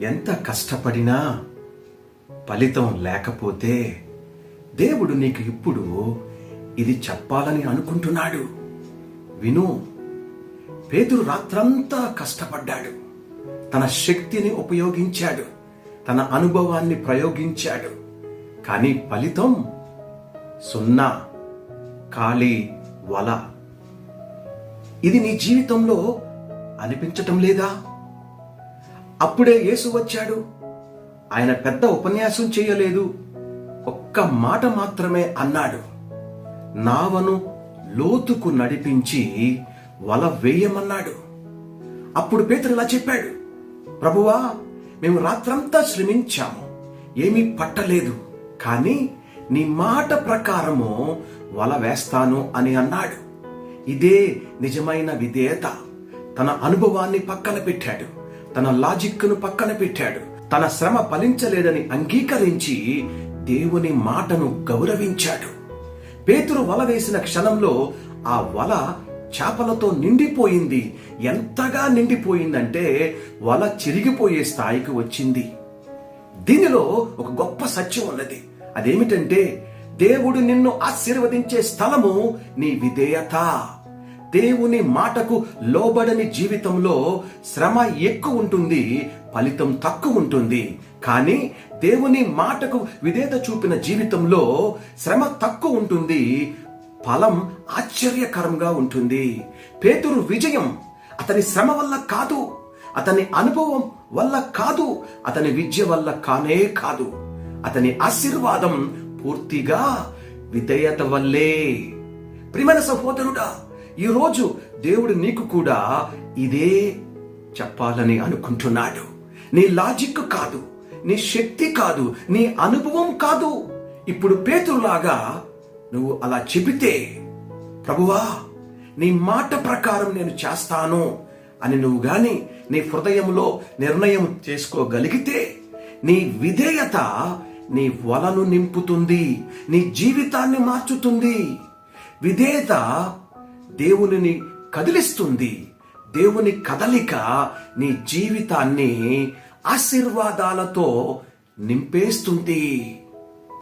ఎంత కష్టపడినా ఫలితం లేకపోతే దేవుడు నీకు ఇప్పుడు ఇది చెప్పాలని అనుకుంటున్నాడు. విను పేతురు రాత్రంతా కష్టపడ్డాడు. తన శక్తిని ఉపయోగించాడు. తన అనుభవాన్ని ప్రయోగించాడు. కానీ ఫలితం సున్నా ఖాళీ వల. ఇది నీ జీవితంలో అనిపించటం లేదా? అప్పుడే యేసు వచ్చాడు. ఆయన పెద్ద ఉపన్యాసం చేయలేదు. ఒక్క మాట మాత్రమే అన్నాడు. నావను లోతుకు నడిపించి వల వేయమన్నాడు. అప్పుడు పేతురు ఇలా చెప్పాడు. ప్రభువా మేము రాత్రంతా శ్రమించాము. ఏమీ పట్టలేదు. కానీ నీ మాట ప్రకారము వల వేస్తాను అని అన్నాడు. ఇదే నిజమైన విధేయత. తన అనుభవాన్ని పక్కన పెట్టాడు. తన లాజిక్ను పక్కన పెట్టాడు. తన శ్రమ ఫలించలేదని అంగీకరించి దేవుని మాటను గౌరవించాడు. పేతురు వల వేసిన క్షణంలో ఆ వల చేపలతో నిండిపోయింది. ఎంతగా నిండిపోయిందంటే వల చిరిగిపోయే స్థాయికి వచ్చింది. దీనిలో ఒక గొప్ప సత్యం ఉన్నది. అదేమిటంటే దేవుడు నిన్ను ఆశీర్వదించే స్థలము నీ విధేయత. దేవుని మాటకు లోబడని జీవితంలో శ్రమ ఎక్కువ ఉంటుంది ఫలితం తక్కువ ఉంటుంది. కానీ దేవుని మాటకు విధేత చూపిన జీవితంలో శ్రమ తక్కువ ఉంటుంది ఫలం ఆశ్చర్యకరంగా ఉంటుంది. పేతురు విజయం అతని శ్రమ వల్ల కాదు అతని అనుభవం వల్ల కాదు అతని విద్య వల్ల కానే కాదు. అతని ఆశీర్వాదం పూర్తిగా విధేయత వల్లే. ప్రిమణ సహోదరుడా ఈరోజు దేవుడు నీకు కూడా ఇదే చెప్పాలని అనుకుంటున్నాడు. నీ లాజిక్ కాదు నీ శక్తి కాదు నీ అనుభవం కాదు. ఇప్పుడు పేతురులాగా నువ్వు అలా చెబితే ప్రభువా నీ మాట ప్రకారం నేను చేస్తాను అని నువ్వు గాని నీ హృదయంలో నిర్ణయం చేసుకోగలిగితే నీ విధేయత నీ వలను నింపుతుంది నీ జీవితాన్ని మార్చుతుంది. విధేయత దేవునిని కదిలిస్తుంది. దేవుని కదలిక నీ జీవితాన్ని ఆశీర్వాదాలతో నింపేస్తుంది.